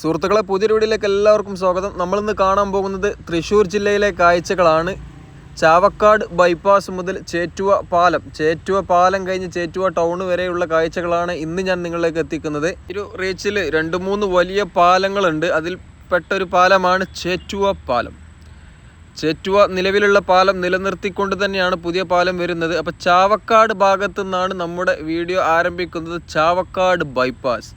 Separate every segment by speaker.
Speaker 1: സുഹൃത്തുക്കളെ പുതിയ വീഡിയോയിലേക്ക് എല്ലാവർക്കും സ്വാഗതം. നമ്മളിന്ന് കാണാൻ പോകുന്നത് തൃശ്ശൂർ ജില്ലയിലെ കാഴ്ചകളാണ്. ചാവക്കാട് ബൈപ്പാസ് മുതൽ ചേറ്റുവ പാലം. ചേറ്റുവ പാലം കഴിഞ്ഞ് ചേറ്റുവ ടൗൺ വരെയുള്ള കാഴ്ചകളാണ് ഇന്ന് ഞാൻ നിങ്ങളിലേക്ക് എത്തിക്കുന്നത്. ഒരു റീച്ചിൽ രണ്ട് മൂന്ന് വലിയ പാലങ്ങളുണ്ട്. അതിൽ പെട്ടൊരു പാലമാണ് ചേറ്റുവ പാലം. ചേറ്റുവ നിലവിലുള്ള പാലം നിലനിർത്തിക്കൊണ്ട് തന്നെയാണ് പുതിയ പാലം വരുന്നത്. അപ്പോൾ ചാവക്കാട് ഭാഗത്തു നിന്നാണ് നമ്മുടെ വീഡിയോ ആരംഭിക്കുന്നത്. ചാവക്കാട് ബൈപ്പാസ്.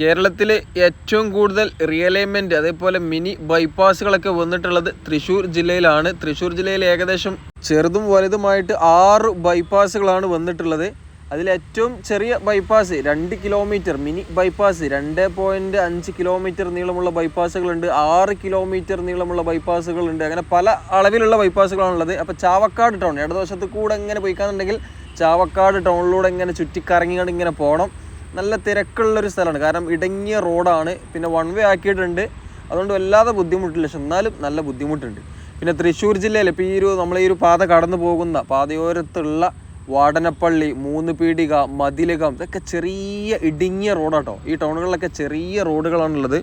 Speaker 1: കേരളത്തിൽ ഏറ്റവും കൂടുതൽ റിയലൈൻമെന്റ് അതേപോലെ മിനി ബൈപ്പാസുകളൊക്കെ വന്നിട്ടുള്ളത് തൃശ്ശൂർ ജില്ലയിലാണ്. തൃശ്ശൂർ ജില്ലയിൽ ഏകദേശം ചെറുതും വലുതുമായിട്ട് ആറ് ബൈപ്പാസുകളാണ് വന്നിട്ടുള്ളത്. അതിൽ ഏറ്റവും ചെറിയ ബൈപ്പാസ് രണ്ട് കിലോമീറ്റർ മിനി ബൈപ്പാസ് രണ്ട് പോയിന്റ് അഞ്ച് കിലോമീറ്റർ നീളമുള്ള ബൈപ്പാസുകളുണ്ട് ആറ് കിലോമീറ്റർ നീളമുള്ള ബൈപ്പാസുകളുണ്ട് അങ്ങനെ പല അളവിലുള്ള ബൈപ്പാസുകളാണുള്ളത് അപ്പോൾ ചാവക്കാട് ടൗൺ ഇടതുവശത്ത് കൂടെ ഇങ്ങനെ പോയിക്കാന്നുണ്ടെങ്കിൽ ചാവക്കാട് ടൗണിലൂടെ ഇങ്ങനെ ചുറ്റിക്കറങ്ങിക്കൊണ്ട് ഇങ്ങനെ പോകണം നല്ല തിരക്കുള്ളൊരു സ്ഥലമാണ്. കാരണം ഇടങ്ങിയ റോഡാണ്. പിന്നെ വൺ വേ ആക്കിയിട്ടുണ്ട്. അതുകൊണ്ട് വല്ലാതെ ബുദ്ധിമുട്ടില്ല. പക്ഷെ എന്നാലും നല്ല ബുദ്ധിമുട്ടുണ്ട്. പിന്നെ തൃശ്ശൂർ ജില്ലയിൽ ഇപ്പോൾ ഈ ഒരു നമ്മളെ ഈ ഒരു പാത കടന്നു പോകുന്ന പാതയോരത്തുള്ള വാടനപ്പള്ളി മൂന്ന് പീടിക മതിലകം ഇതൊക്കെ ചെറിയ ഇടുങ്ങിയ റോഡാട്ടോ. ഈ ടൗണുകളിലൊക്കെ ചെറിയ റോഡുകളാണുള്ളത്.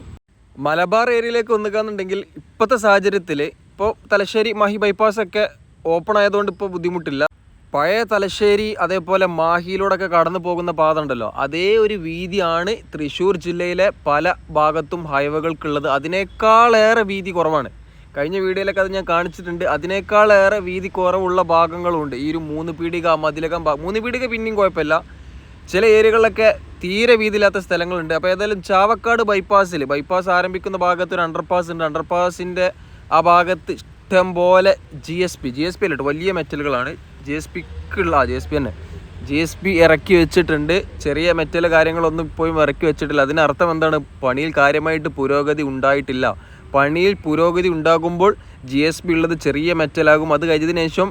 Speaker 1: മലബാർ ഏരിയയിലേക്ക് വന്നിക്കാന്നുണ്ടെങ്കിൽ ഇപ്പോഴത്തെ സാഹചര്യത്തിൽ ഇപ്പോൾ തലശ്ശേരി മാഹി ബൈപ്പാസ് ഒക്കെ ഓപ്പൺ ആയതുകൊണ്ട് ഇപ്പോൾ ബുദ്ധിമുട്ടില്ല. പഴയ തലശ്ശേരി അതേപോലെ മാഹിയിലൂടെയൊക്കെ കടന്നു പോകുന്ന പാത ഉണ്ടല്ലോ അതേ ഒരു വീതിയാണ് തൃശ്ശൂർ ജില്ലയിലെ പല ഭാഗത്തും ഹൈവേകൾക്കുള്ളത്. അതിനേക്കാളേറെ വീതി കുറവാണ്. കഴിഞ്ഞ വീഡിയോയിലൊക്കെ അത് ഞാൻ കാണിച്ചിട്ടുണ്ട്. അതിനേക്കാളേറെ വീതി കുറവുള്ള ഭാഗങ്ങളുണ്ട്. ഈ ഒരു മൂന്ന് പീടിക മതിലകം മൂന്ന് പീടിക പിന്നെയും കുഴപ്പമില്ല. ചില ഏരിയകളിലൊക്കെ തീരെ വീതിയില്ലാത്ത സ്ഥലങ്ങളുണ്ട്. അപ്പോൾ ഏതായാലും ചാവക്കാട് ബൈപ്പാസിൽ ബൈപ്പാസ് ആരംഭിക്കുന്ന ഭാഗത്ത് ഒരു അണ്ടർപാസ് ഉണ്ട്. അണ്ടർപാസിന്റെ ആ ഭാഗത്ത് ഇഷ്ടം പോലെ G S P G S P അല്ലിട്ട് വലിയ മെറ്റലുകളാണ് ജി എസ് പിക്കുള്ള ജി എസ് പി തന്നെ. ജി എസ് പി ഇറക്കി വെച്ചിട്ടുണ്ട്. ചെറിയ മെറ്റൽ കാര്യങ്ങളൊന്നും ഇപ്പോഴും ഇറക്കി വെച്ചിട്ടില്ല. അതിനർത്ഥം എന്താണ്? പണിയിൽ കാര്യമായിട്ട് പുരോഗതി ഉണ്ടായിട്ടില്ല. പണിയിൽ പുരോഗതി ഉണ്ടാകുമ്പോൾ ജി എസ് പി ഉള്ളത് ചെറിയ മെറ്റലാകും. അത് കഴിഞ്ഞതിന് ശേഷം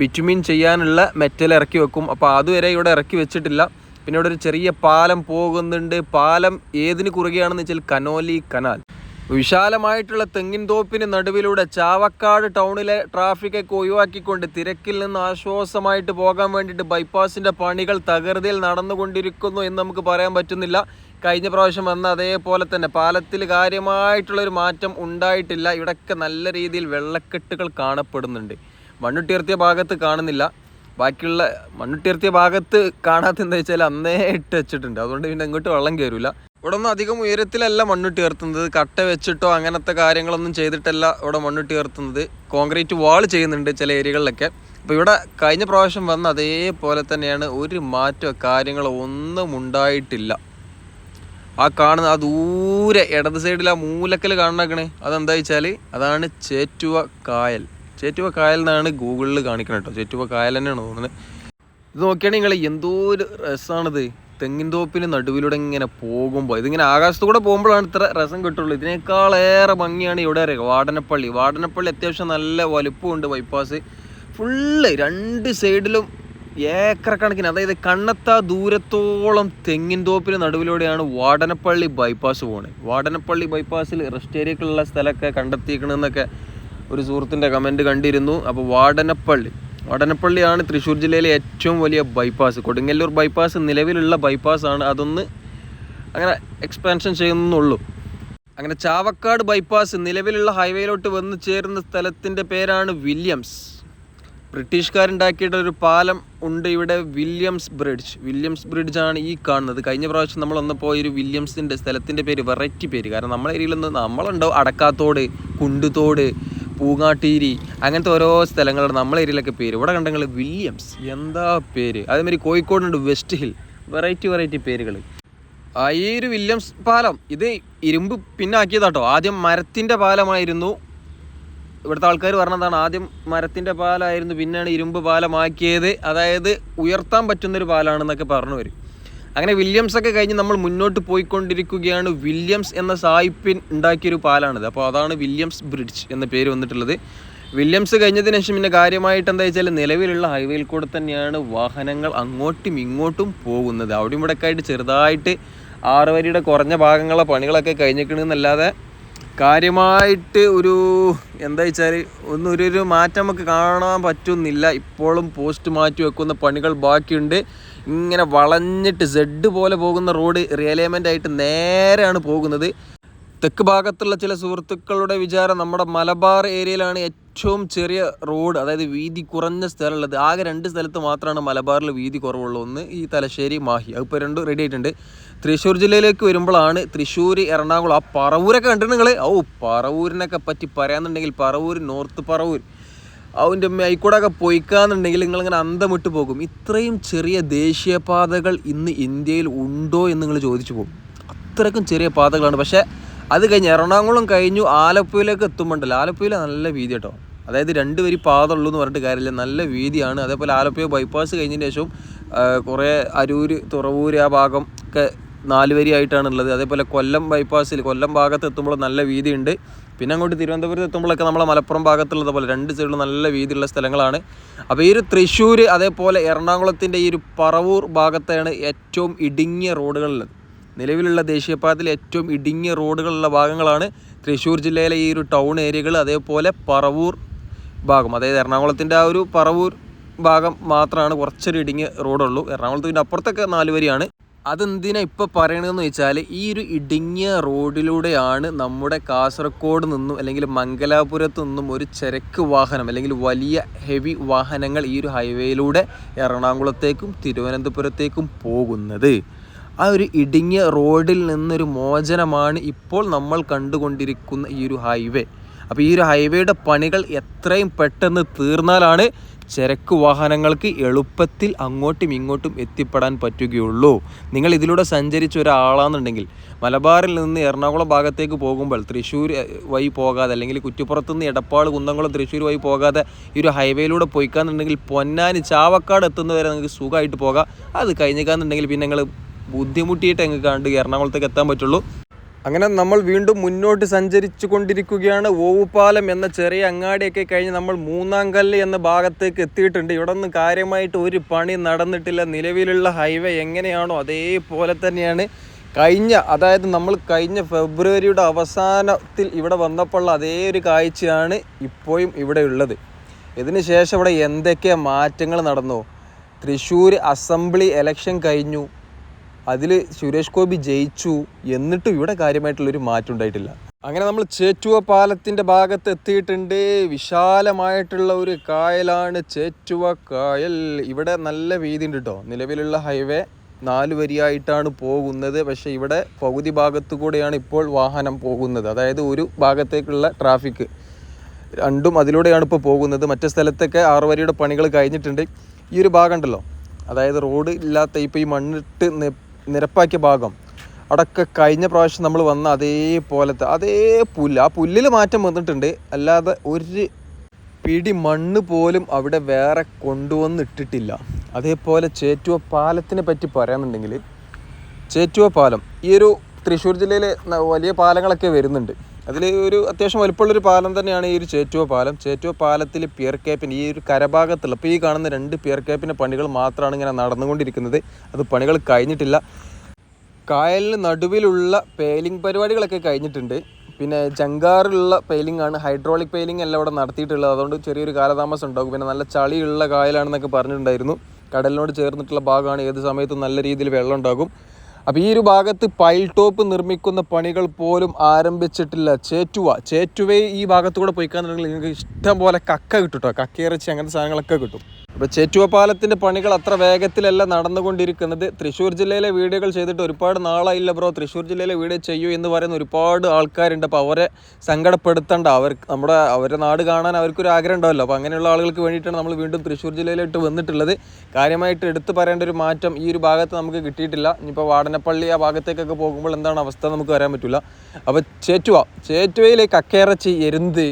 Speaker 1: ബിറ്റുമിൻ ചെയ്യാനുള്ള മെറ്റൽ ഇറക്കി വെക്കും. അപ്പോൾ അതുവരെ ഇവിടെ ഇറക്കി വെച്ചിട്ടില്ല. പിന്നെ ഇവിടെ ഒരു ചെറിയ പാലം പോകുന്നുണ്ട്. പാലം ഏതിന് കുറുകയാണെന്ന് വെച്ചാൽ കനോലി കനാൽ. വിശാലമായിട്ടുള്ള തെങ്ങിൻ തോപ്പിന് നടുവിലൂടെ ചാവക്കാട് ടൗണിലെ ട്രാഫിക്കൊക്കെ ഒഴിവാക്കിക്കൊണ്ട് തിരക്കിൽ നിന്ന് ആശ്വാസമായിട്ട് പോകാൻ വേണ്ടിയിട്ട് ബൈപ്പാസിന്റെ പണികൾ തകൃതിയിൽ നടന്നുകൊണ്ടിരിക്കുന്നു എന്ന് നമുക്ക് പറയാൻ പറ്റുന്നില്ല. കഴിഞ്ഞ പ്രാവശ്യം വന്ന അതേപോലെ തന്നെ പാലത്തിൽ കാര്യമായിട്ടുള്ളൊരു മാറ്റം ഉണ്ടായിട്ടില്ല. ഇവിടെയൊക്കെ നല്ല രീതിയിൽ വെള്ളക്കെട്ടുകൾ കാണപ്പെടുന്നുണ്ട്. മണ്ണുട്ടിയർത്തിയ ഭാഗത്ത് കാണുന്നില്ല. ബാക്കിയുള്ള മണ്ണുട്ടിയർത്തിയ ഭാഗത്ത് കാണാത്ത എന്താ വെച്ചാൽ അന്നേ ഇട്ട് വെച്ചിട്ടുണ്ട്. അതുകൊണ്ട് പിന്നെ ഇങ്ങോട്ട് വെള്ളം കയറില്ല ഇവിടെ ഒന്നും അധികം ഉയരത്തിലല്ല മണ്ണിട്ട് ഉയർത്തുന്നത് കട്ട വെച്ചിട്ടോ അങ്ങനത്തെ കാര്യങ്ങളൊന്നും ചെയ്തിട്ടല്ല ഇവിടെ മണ്ണിട്ട് ഉയർത്തുന്നത് കോൺക്രീറ്റ് വാൾ ചെയ്യുന്നുണ്ട് ചില ഏരിയകളിലൊക്കെ. അപ്പോൾ ഇവിടെ കഴിഞ്ഞ പ്രാവശ്യം വന്ന അതേപോലെ തന്നെയാണ് ഒരു മാറ്റമോ കാര്യങ്ങളോ ഒന്നും ഉണ്ടായിട്ടില്ല. ആ കാണുന്ന ആ ദൂരെ ഇടത് സൈഡിൽ ആ മൂലക്കൽ കാണണക്കണേ അതെന്താ വെച്ചാൽ അതാണ് ചേറ്റുവ കായൽ. ചേറ്റുവ കായൽ എന്നാണ് ഗൂഗിളിൽ കാണിക്കണം കേട്ടോ. ചേറ്റുവ കായൽ തന്നെയാണ് തോന്നുന്നത്. ഇത് നോക്കിയാണെങ്കിൽ നിങ്ങൾ എന്തോ ഒരു രസമാണിത് തെങ്ങിൻ തോപ്പിന് നടുവിലൂടെ ഇങ്ങനെ പോകുമ്പോൾ ഇതിങ്ങനെ ആകാശത്തു കൂടെ പോകുമ്പോഴാണ് ഇത്ര രസം കിട്ടുള്ളൂ. ഇതിനേക്കാളേറെ ഭംഗിയാണ് ഇവിടെ അറിയുക വാടനപ്പള്ളി. വാടനപ്പള്ളി അത്യാവശ്യം നല്ല വലുപ്പമുണ്ട് ബൈപ്പാസ് ഫുള്ള് രണ്ട് സൈഡിലും ഏക്കർ കണക്കിന് അതായത് കണ്ണത്താ ദൂരത്തോളം തെങ്ങിൻ തോപ്പിന് നടുവിലൂടെയാണ് വാടനപ്പള്ളി ബൈപ്പാസ് പോകുന്നത് വാടനപ്പള്ളി ബൈപ്പാസിൽ റെസ്റ്റ് ഏരിയക്കുള്ള സ്ഥലമൊക്കെ കണ്ടെത്തിക്കണമെന്നൊക്കെ ഒരു സുഹൃത്തിന്റെ കമന്റ് കണ്ടിരുന്നു. അപ്പോൾ വാടനപ്പള്ളി. വാടനപ്പള്ളിയാണ് തൃശ്ശൂർ ജില്ലയിലെ ഏറ്റവും വലിയ ബൈപ്പാസ് കൊടുങ്ങല്ലൂർ ബൈപ്പാസ് നിലവിലുള്ള ബൈപ്പാസാണ് അതൊന്ന് അങ്ങനെ എക്സ്പാൻഷൻ ചെയ്യുന്നുള്ളൂ. അങ്ങനെ ചാവക്കാട് ബൈപ്പാസ് നിലവിലുള്ള ഹൈവേയിലോട്ട് വന്ന് ചേരുന്ന സ്ഥലത്തിന്റെ പേരാണ് വില്യംസ് ബ്രിട്ടീഷുകാരുണ്ടാക്കിയിട്ട് ഒരു പാലം ഉണ്ട് ഇവിടെ വില്യംസ് ബ്രിഡ്ജ് വില്യംസ് ബ്രിഡ്ജ് ആണ് ഈ കാണുന്നത്. കഴിഞ്ഞ പ്രാവശ്യം നമ്മൾ വന്നപ്പോൾ ഒരു വില്യംസിന്റെ സ്ഥലത്തിന്റെ പേര് വെറൈറ്റി പേര്. കാരണം നമ്മളെ ഏരിയയിലൊന്നും നമ്മളുണ്ടോ അടക്കാത്തോട് കുണ്ടുതോട് പൂങ്ങാട്ടീരി അങ്ങനത്തെ ഓരോ സ്ഥലങ്ങളുണ്ട് നമ്മളെ ഏരിയയിലൊക്കെ പേര്. ഇവിടെ കണ്ടെങ്കിൽ വില്യംസ്. എന്താ പേര്? അതേമാതിരി കോഴിക്കോടുണ്ട് വെസ്റ്റ് ഹിൽ. വെറൈറ്റി വെറൈറ്റി പേരുകൾ ഈ ഒരു വില്യംസ് പാലം ഇത് ഇരുമ്പ് പിന്നെ ആക്കിയതാട്ടോ. ആദ്യം മരത്തിന്റെ പാലമായിരുന്നു. ഇവിടുത്തെ ആൾക്കാർ പറഞ്ഞതാണ് ആദ്യം മരത്തിന്റെ പാലമായിരുന്നു പിന്നെയാണ് ഇരുമ്പ് പാലമാക്കിയത്. അതായത് ഉയർത്താൻ പറ്റുന്നൊരു പാലാണെന്നൊക്കെ പറഞ്ഞു വരും. അങ്ങനെ വില്യംസ് ഒക്കെ കഴിഞ്ഞ് നമ്മൾ മുന്നോട്ട് പോയിക്കൊണ്ടിരിക്കുകയാണ്. വില്യംസ് എന്ന സായിപ്പിൻ ഉണ്ടാക്കിയൊരു പാലാണിത്. അപ്പോൾ അതാണ് വില്യംസ് ബ്രിഡ്ജ് എന്ന പേര് വന്നിട്ടുള്ളത്. വില്യംസ് കഴിഞ്ഞതിന് ശേഷം പിന്നെ കാര്യമായിട്ട് എന്താ വെച്ചാൽ നിലവിലുള്ള ഹൈവേയിൽ കൂടെ തന്നെയാണ് വാഹനങ്ങൾ അങ്ങോട്ടും ഇങ്ങോട്ടും പോകുന്നത്. അവിടെയും ഇവിടെയൊക്കെ ആയിട്ട് ചെറുതായിട്ട് ആറ് വരിയുടെ കുറഞ്ഞ ഭാഗങ്ങളെ പണികളൊക്കെ കഴിഞ്ഞിട്ടുണ്ടെന്നല്ലാതെ കാര്യമായിട്ട് ഒരു എന്താ വെച്ചാൽ ഒന്നും ഒരു ഒരു മാറ്റം നമുക്ക് കാണാൻ പറ്റുന്നില്ല. ഇപ്പോഴും പോസ്റ്റ് മാറ്റി വെക്കുന്ന പണികൾ ബാക്കിയുണ്ട്. ഇങ്ങനെ വളഞ്ഞിട്ട് സെഡ് പോലെ പോകുന്ന റോഡ് റിയലൈൻമെന്റ് ആയിട്ട് നേരെയാണ് പോകുന്നത്. തെക്ക് ഭാഗത്തുള്ള ചില സുഹൃത്തുക്കളുടെ വിചാരം നമ്മുടെ മലബാർ ഏരിയയിലാണ് ഏറ്റവും ചെറിയ റോഡ് അതായത് വീതി കുറഞ്ഞ സ്ഥലമുള്ളത്. ആകെ രണ്ട് സ്ഥലത്ത് മാത്രമാണ് മലബാറിൽ വീതി കുറവുള്ളൂ. ഒന്ന് ഈ തലശ്ശേരി മാഹി അതിപ്പോൾ രണ്ടും റെഡി ആയിട്ടുണ്ട്. തൃശ്ശൂർ ജില്ലയിലേക്ക് വരുമ്പോഴാണ് തൃശ്ശൂർ എറണാകുളം ആ പറവൂരൊക്കെ കണ്ടിട്ടുണ്ട് നിങ്ങൾ ഓ പറവൂരിനൊക്കെ പറ്റി പറയാന്നുണ്ടെങ്കിൽ പറവൂർ നോർത്ത് പറവൂർ. അവന്റെ ഒക്കെ പൊയ്ക്കാന്നുണ്ടെങ്കിൽ നിങ്ങളിങ്ങനെ അന്തമിട്ട് പോകും. ഇത്രയും ചെറിയ ദേശീയപാതകൾ ഇന്ന് ഇന്ത്യയിൽ ഉണ്ടോ എന്ന് നിങ്ങൾ ചോദിച്ചു പോകും. അത്രക്കും ചെറിയ പാതകളാണ്. പക്ഷേ അത് കഴിഞ്ഞ് എറണാകുളം കഴിഞ്ഞു ആലപ്പുഴയിലേക്ക് എത്തുമ്പോണ്ടല്ലോ. ആലപ്പുഴയിൽ നല്ല വീതി കേട്ടോ. അതായത് രണ്ട് വരി പാത ഉള്ളൂ എന്ന് പറഞ്ഞിട്ട് കാര്യമില്ല. നല്ല വീതിയാണ്. അതേപോലെ ആലപ്പുഴ ബൈപ്പാസ് കഴിഞ്ഞതിന് ശേഷം കുറേ അരൂർ തുറവൂര് ആ ഭാഗം ഒക്കെ നാല് ഉള്ളത് അതേപോലെ കൊല്ലം ബൈപ്പാസിൽ കൊല്ലം ഭാഗത്ത് എത്തുമ്പോൾ നല്ല വീതിയുണ്ട്. പിന്നെ അങ്ങോട്ട് തിരുവനന്തപുരത്ത് എത്തുമ്പോഴൊക്കെ നമ്മളെ മലപ്പുറം ഭാഗത്തുള്ളത് പോലെ രണ്ട് സൈഡിലും നല്ല വീതിയുള്ള സ്ഥലങ്ങളാണ്. അപ്പോൾ ഈ ഒരു തൃശ്ശൂർ അതേപോലെ എറണാകുളത്തിന്റെ ഈ ഒരു പറവൂർ ഭാഗത്താണ് ഏറ്റവും ഇടുങ്ങിയ റോഡുകളുള്ളത്. നിലവിലുള്ള ദേശീയപാതയിൽ ഏറ്റവും ഇടുങ്ങിയ റോഡുകളുള്ള ഭാഗങ്ങളാണ് തൃശ്ശൂർ ജില്ലയിലെ ഈ ഒരു ടൗൺ ഏരിയകൾ അതേപോലെ പറവൂർ ഭാഗം. അതായത് എറണാകുളത്തിന്റെ ആ ഒരു പറവൂർ ഭാഗം മാത്രമാണ് കുറച്ചൊരു ഇടുങ്ങിയ റോഡുള്ളൂ. എറണാകുളത്ത് പിന്നെ അപ്പുറത്തൊക്കെ നാല് വരിയാണ് അതെന്തിനാ ഇപ്പോൾ പറയണതെന്ന് വെച്ചാൽ ഈ ഒരു ഇടുങ്ങിയ റോഡിലൂടെയാണ് നമ്മുടെ കാസർഗോഡ് നിന്നും അല്ലെങ്കിൽ മംഗലാപുരത്തു നിന്നും ഒരു ചരക്ക് വാഹനം അല്ലെങ്കിൽ വലിയ ഹെവി വാഹനങ്ങൾ ഈ ഒരു ഹൈവേയിലൂടെ എറണാകുളത്തേക്കും തിരുവനന്തപുരത്തേക്കും പോകുന്നത്. ആ ഒരു ഇടുങ്ങിയ റോഡിൽ നിന്നൊരു മോചനമാണ് ഇപ്പോൾ നമ്മൾ കണ്ടുകൊണ്ടിരിക്കുന്ന ഈ ഒരു ഹൈവേ. അപ്പോൾ ഈ ഒരു ഹൈവേയുടെ പണികൾ എത്രയും പെട്ടെന്ന് തീർന്നാലാണ് ചരക്ക് വാഹനങ്ങൾക്ക് എളുപ്പത്തിൽ അങ്ങോട്ടും ഇങ്ങോട്ടും എത്തിപ്പെടാൻ പറ്റുകയുള്ളൂ. നിങ്ങൾ ഇതിലൂടെ സഞ്ചരിച്ച ഒരാളാണെന്നുണ്ടെങ്കിൽ മലബാറിൽ നിന്ന് എറണാകുളം ഭാഗത്തേക്ക് പോകുമ്പോൾ തൃശ്ശൂർ വഴി പോകാതെ അല്ലെങ്കിൽ കുറ്റിപ്പുറത്ത് നിന്ന് എടപ്പാൾ കുന്നംകുളം തൃശ്ശൂർ വഴി പോകാതെ ഈ ഒരു ഹൈവേയിലൂടെ പോയിക്കാന്നുണ്ടെങ്കിൽ പൊന്നാനി ചാവക്കാട് എത്തുന്നവരെ നിങ്ങൾക്ക് സുഖമായിട്ട് പോകാം. അത് കഴിഞ്ഞേക്കാന്നുണ്ടെങ്കിൽ പിന്നെ നിങ്ങൾ ബുദ്ധിമുട്ടിയിട്ട് എങ്ങനെ കണ്ട് എറണാകുളത്തേക്ക് എത്താൻ പറ്റുള്ളൂ. അങ്ങനെ നമ്മൾ വീണ്ടും മുന്നോട്ട് സഞ്ചരിച്ചു കൊണ്ടിരിക്കുകയാണ് ഓവുപാലം എന്ന ചെറിയ അങ്ങാടിയൊക്കെ കഴിഞ്ഞ് നമ്മൾ മൂന്നാം കല്ല് എന്ന ഭാഗത്തേക്ക് എത്തിയിട്ടുണ്ട്. ഇവിടെ നിന്ന് കാര്യമായിട്ട് ഒരു പണി നടന്നിട്ടില്ല. നിലവിലുള്ള ഹൈവേ എങ്ങനെയാണോ അതേപോലെ തന്നെയാണ്. കഴിഞ്ഞ അതായത് നമ്മൾ കഴിഞ്ഞ ഫെബ്രുവരിയുടെ അവസാനത്തിൽ ഇവിടെ വന്നപ്പോൾ അതേ ഒരു കാഴ്ചയാണ് ഇപ്പോഴും ഇവിടെ ഉള്ളത്. ഇതിന് ഇവിടെ എന്തൊക്കെ മാറ്റങ്ങൾ നടന്നോ? തൃശ്ശൂർ അസംബ്ലി എലക്ഷൻ കഴിഞ്ഞു. അതിൽ സുരേഷ് ഗോപി ജയിച്ചു എന്നിട്ടും ഇവിടെ കാര്യമായിട്ടുള്ളൊരു മാറ്റം ഉണ്ടായിട്ടില്ല അങ്ങനെ നമ്മൾ ചേറ്റുവ പാലത്തിന്റെ ഭാഗത്ത് എത്തിയിട്ടുണ്ട്. വിശാലമായിട്ടുള്ള ഒരു കായലാണ് ചേറ്റുവ കായൽ ഇവിടെ നല്ല വീതി ഉണ്ട് കേട്ടോ നിലവിലുള്ള ഹൈവേ നാല് വരിയായിട്ടാണ് പോകുന്നത്. പക്ഷേ ഇവിടെ പകുതി ഭാഗത്തു കൂടെയാണ് ഇപ്പോൾ വാഹനം പോകുന്നത്. അതായത് ഒരു ഭാഗത്തേക്കുള്ള ട്രാഫിക്. രണ്ടും അതിലൂടെയാണ് ഇപ്പോൾ പോകുന്നത്. മറ്റു സ്ഥലത്തൊക്കെ ആറ് വരിയുടെ പണികൾ കഴിഞ്ഞിട്ടുണ്ട്. ഈ ഒരു ഭാഗം ഉണ്ടല്ലോ. അതായത് റോഡ് ഇല്ലാത്ത ഇപ്പോൾ ഈ മണ്ണിട്ട് നിരപ്പാക്കിയ ഭാഗം. അവിടെയൊക്കെ കഴിഞ്ഞ പ്രാവശ്യം നമ്മൾ വന്ന അതേപോലത്തെ അതേ പുല്ല്. ആ പുല്ലിൽ മാറ്റം വന്നിട്ടുണ്ട്. അല്ലാതെ ഒരു പിടി മണ്ണ് പോലും അവിടെ വേറെ കൊണ്ടുവന്നിട്ടിട്ടില്ല. അതേപോലെ ചേറ്റുവ പാലത്തിനെ പറ്റി പറയാന്നുണ്ടെങ്കിൽ ചേറ്റുവ പാലം ഈ ഒരു തൃശ്ശൂർ ജില്ലയിലെ വലിയ പാലങ്ങളൊക്കെ വരുന്നുണ്ട്. അതിൽ ഒരു അത്യാവശ്യം വലിപ്പമുള്ളൊരു പാലം തന്നെയാണ് ഈ ഒരു ചേറ്റുവ പാലം. ചേറ്റുവ പാലത്തിൽ പിയർ ക്യാപ്പിന് ഈ ഒരു കരഭാഗത്തുള്ള ഇപ്പോൾ ഈ കാണുന്ന രണ്ട് പിയർ ക്യാപ്പിന്റെ പണികൾ മാത്രമാണ് ഇങ്ങനെ നടന്നുകൊണ്ടിരിക്കുന്നത്. അത് പണികൾ കഴിഞ്ഞിട്ടില്ല. കായലിന് നടുവിലുള്ള പേലിംഗ് പരിപാടികളൊക്കെ കഴിഞ്ഞിട്ടുണ്ട്. പിന്നെ ജങ്കാറിലുള്ള പെയിലിംഗ് ആണ് ഹൈഡ്രോളിക് പെയിലിംഗ് അല്ല അവിടെ നടത്തിയിട്ടുള്ളത്. അതുകൊണ്ട് ചെറിയൊരു കാലതാമസം ഉണ്ടാകും. പിന്നെ നല്ല ചളിയുള്ള കായലാണെന്നൊക്കെ പറഞ്ഞിട്ടുണ്ടായിരുന്നു. കടലിനോട് ചേർന്നിട്ടുള്ള ഭാഗമാണ്. ഏത് സമയത്തും നല്ല രീതിയിൽ വെള്ളം ഉണ്ടാകും. അപ്പോൾ ഈ ഒരു ഭാഗത്ത് പൈൽ ടോപ്പ് നിർമ്മിക്കുന്ന പണികൾ പോലും ആരംഭിച്ചിട്ടില്ല. ചേറ്റുവ ചേറ്റുവേ ഈ ഭാഗത്തൂടെ പോയിക്കാന്നുണ്ടെങ്കിൽ നിങ്ങൾക്ക് ഇഷ്ടം പോലെ കക്ക കിട്ടും കേട്ടോ കക്കയിറച്ചി അങ്ങനത്തെ സാധനങ്ങളൊക്കെ കിട്ടും. അപ്പോൾ ചേറ്റുവ പാലത്തിന്റെ പണികൾ അത്ര വേഗത്തിലല്ല നടന്നുകൊണ്ടിരിക്കുന്നത്. തൃശ്ശൂർ ജില്ലയിലെ വീഡിയോകൾ ചെയ്തിട്ട് ഒരുപാട് നാളായില്ല ബ്രോ. തൃശ്ശൂർ ജില്ലയിലെ വീഡിയോ ചെയ്യൂ എന്ന് പറയുന്ന ഒരുപാട് ആൾക്കാരുണ്ട്. അപ്പോൾ അവരെ സങ്കടപ്പെടുത്തണ്ട. അവർക്ക് നമ്മുടെ അവരുടെ നാട് കാണാൻ അവർക്കൊരു ആഗ്രഹം ഉണ്ടാവല്ലോ. അപ്പോൾ അങ്ങനെയുള്ള ആളുകൾക്ക് വേണ്ടിയിട്ടാണ് നമ്മൾ വീണ്ടും തൃശ്ശൂർ ജില്ലയിലോട്ട് വന്നിട്ടുള്ളത്. കാര്യമായിട്ട് എടുത്തു പറയേണ്ട ഒരു മാറ്റം ഈ ഒരു ഭാഗത്ത് നമുക്ക് കിട്ടിയിട്ടില്ല. ഇനിയിപ്പോൾ വാടനപ്പള്ളി ആ ഭാഗത്തേക്കൊക്കെ പോകുമ്പോൾ എന്താണ് അവസ്ഥ നമുക്ക് വരാൻ പറ്റില്ല. അപ്പോൾ ചേറ്റുവ ചേറ്റുവയിലേക്ക് അക്കേറച്ചി എരുന്ത്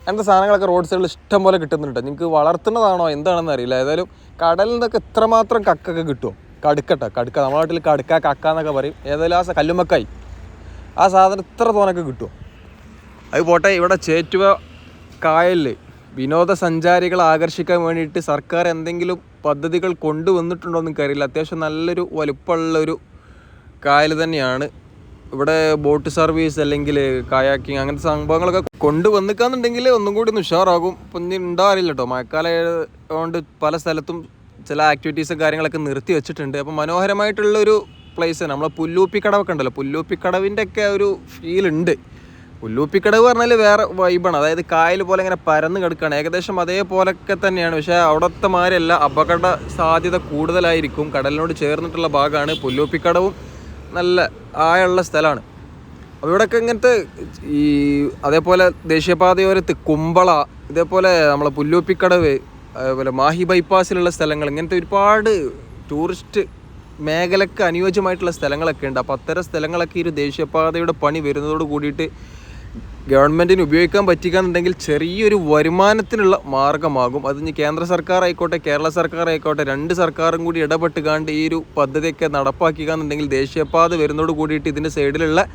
Speaker 1: അങ്ങനത്തെ സാധനങ്ങളൊക്കെ റോഡ് സൈഡിൽ ഇഷ്ടം പോലെ കിട്ടുന്നുണ്ട്. നിങ്ങൾക്ക് വളർത്തുന്നതാണോ എന്താണെന്ന് അറിയില്ല. ഏതായാലും കടലിൽ നിന്നൊക്കെ ഇത്രമാത്രം കക്കൊക്കെ കിട്ടുമോ കടുക്കട്ടെ കടുക്ക. നമ്മുടെ നാട്ടിൽ കടുക്ക കക്ക എന്നൊക്കെ പറയും. ഏതായാലും ആ കല്ലുമ്മക്കായി. ആ സാധനം ഇത്ര തോനൊക്കെ കിട്ടുമോ അത് പോട്ടെ ഇവിടെ ചേറ്റുവ കായലിൽ വിനോദസഞ്ചാരികളെ ആകർഷിക്കാൻ വേണ്ടിയിട്ട് സർക്കാർ എന്തെങ്കിലും പദ്ധതികൾ കൊണ്ടുവന്നിട്ടുണ്ടോ എന്ന് എനിക്കറിയില്ല അത്യാവശ്യം നല്ലൊരു വലുപ്പമുള്ളൊരു കായൽ തന്നെയാണ്. ഇവിടെ ബോട്ട് സർവീസ് അല്ലെങ്കിൽ കായാക്കിങ് അങ്ങനത്തെ സംഭവങ്ങളൊക്കെ കൊണ്ടുവന്നിക്കാന്നുണ്ടെങ്കിൽ ഒന്നും കൂടി ഒന്ന് ഉഷാറാകും. ഇപ്പം ഇനി ഉണ്ടാവില്ല കേട്ടോ മഴക്കാലം കൊണ്ട് പല സ്ഥലത്തും ചില ആക്ടിവിറ്റീസും കാര്യങ്ങളൊക്കെ നിർത്തി വെച്ചിട്ടുണ്ട്. അപ്പോൾ മനോഹരമായിട്ടുള്ളൊരു പ്ലേസ് നമ്മളെ പുല്ലൂപ്പിക്കടവൊക്കെ ഉണ്ടല്ലോ. പുല്ലൂപ്പിക്കടവിന്റെ ഒക്കെ ഒരു ഫീൽ ഉണ്ട്. പുല്ലൂപ്പിക്കടവ് പറഞ്ഞാൽ വേറെ വൈബാണ് അതായത് കായൽ പോലെ ഇങ്ങനെ പരന്ന് കിടക്കുകയാണ് ഏകദേശം അതേപോലൊക്കെ തന്നെയാണ്. പക്ഷേ അവിടുത്തെ മാരല്ല അപകട സാധ്യത കൂടുതലായിരിക്കും. കടലിനോട് ചേർന്നിട്ടുള്ള ഭാഗമാണ് പുല്ലൂപ്പിക്കടവും. നല്ല ആയുള്ള സ്ഥലമാണ്. അപ്പോൾ ഇവിടെയൊക്കെ ഇങ്ങനത്തെ ഈ അതേപോലെ ദേശീയപാതയോരത്ത് കുമ്പള ഇതേപോലെ നമ്മളെ പുല്ലൂപ്പിക്കടവ് അതേപോലെ മാഹി ബൈപ്പാസിലുള്ള സ്ഥലങ്ങൾ ഇങ്ങനത്തെ ഒരുപാട് ടൂറിസ്റ്റ് മേഖലക്ക് അനുയോജ്യമായിട്ടുള്ള സ്ഥലങ്ങളൊക്കെ ഉണ്ട്. അപ്പോൾ അത്തരം സ്ഥലങ്ങളൊക്കെ ഈ ഒരു ദേശീയപാതയുടെ പണി വരുന്നതോട് കൂടിയിട്ട് ഗവൺമെന്റിന് ഉപയോഗിക്കാൻ പറ്റിക്കാന്നുണ്ടെങ്കിൽ ചെറിയൊരു വരുമാനത്തിനുള്ള മാർഗമാകും. അത് ഇനി കേന്ദ്ര സർക്കാർ ആയിക്കോട്ടെ കേരള സർക്കാർ ആയിക്കോട്ടെ രണ്ട് സർക്കാരും കൂടി ഇടപെട്ടുകാണ്ട് ഈ ഒരു പദ്ധതിയൊക്കെ നടപ്പാക്കിക്കാന്നുണ്ടെങ്കിൽ ദേശീയപാത വരുന്നതോട് കൂടിയിട്ട് ഇതിന്റെ സൈഡിലുള്ള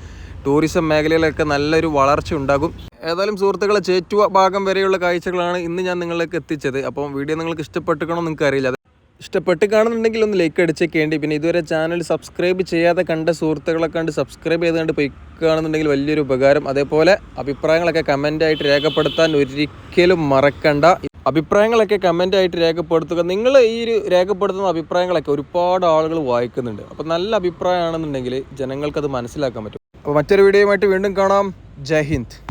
Speaker 1: ടൂറിസം മേഖലയിലൊക്കെ നല്ലൊരു വളർച്ച ഉണ്ടാകും. ഏതായാലും സുഹൃത്തുക്കളെ ചേറ്റുവ ഭാഗം വരെയുള്ള കാഴ്ചകളാണ് ഇന്ന് ഞാൻ നിങ്ങളിലേക്ക് എത്തിച്ചത്. അപ്പം വീഡിയോ നിങ്ങൾക്ക് ഇഷ്ടപ്പെട്ടിക്കണോ നിങ്ങൾക്ക് അറിയില്ല ഇഷ്ടപ്പെട്ട് കാണുന്നുണ്ടെങ്കിൽ ഒന്ന് ലൈക്ക് അടിച്ചേക്കേണ്ടി പിന്നെ ഇതുവരെ ചാനൽ സബ്സ്ക്രൈബ് ചെയ്യാതെ കണ്ട സുഹൃത്തുക്കളെ കണ്ട് സബ്സ്ക്രൈബ് ചെയ്ത് കണ്ട് പോയി കാണുന്നുണ്ടെങ്കിൽ വലിയൊരു ഉപകാരം. അതേപോലെ അഭിപ്രായങ്ങളൊക്കെ കമന്റായിട്ട് രേഖപ്പെടുത്താൻ ഒരിക്കലും മറക്കണ്ട. അഭിപ്രായങ്ങളൊക്കെ കമന്റായിട്ട് രേഖപ്പെടുത്തുക. നിങ്ങൾ ഈ ഒരു രേഖപ്പെടുത്തുന്ന അഭിപ്രായങ്ങളൊക്കെ ഒരുപാട് ആളുകൾ വായിക്കുന്നുണ്ട്. അപ്പോൾ നല്ല അഭിപ്രായമാണെന്നുണ്ടെങ്കിൽ ജനങ്ങൾക്കത് മനസ്സിലാക്കാൻ പറ്റും. അപ്പോൾ മറ്റൊരു വീഡിയോയുമായിട്ട് വീണ്ടും കാണാം. ജയ് ഹിന്ദ്.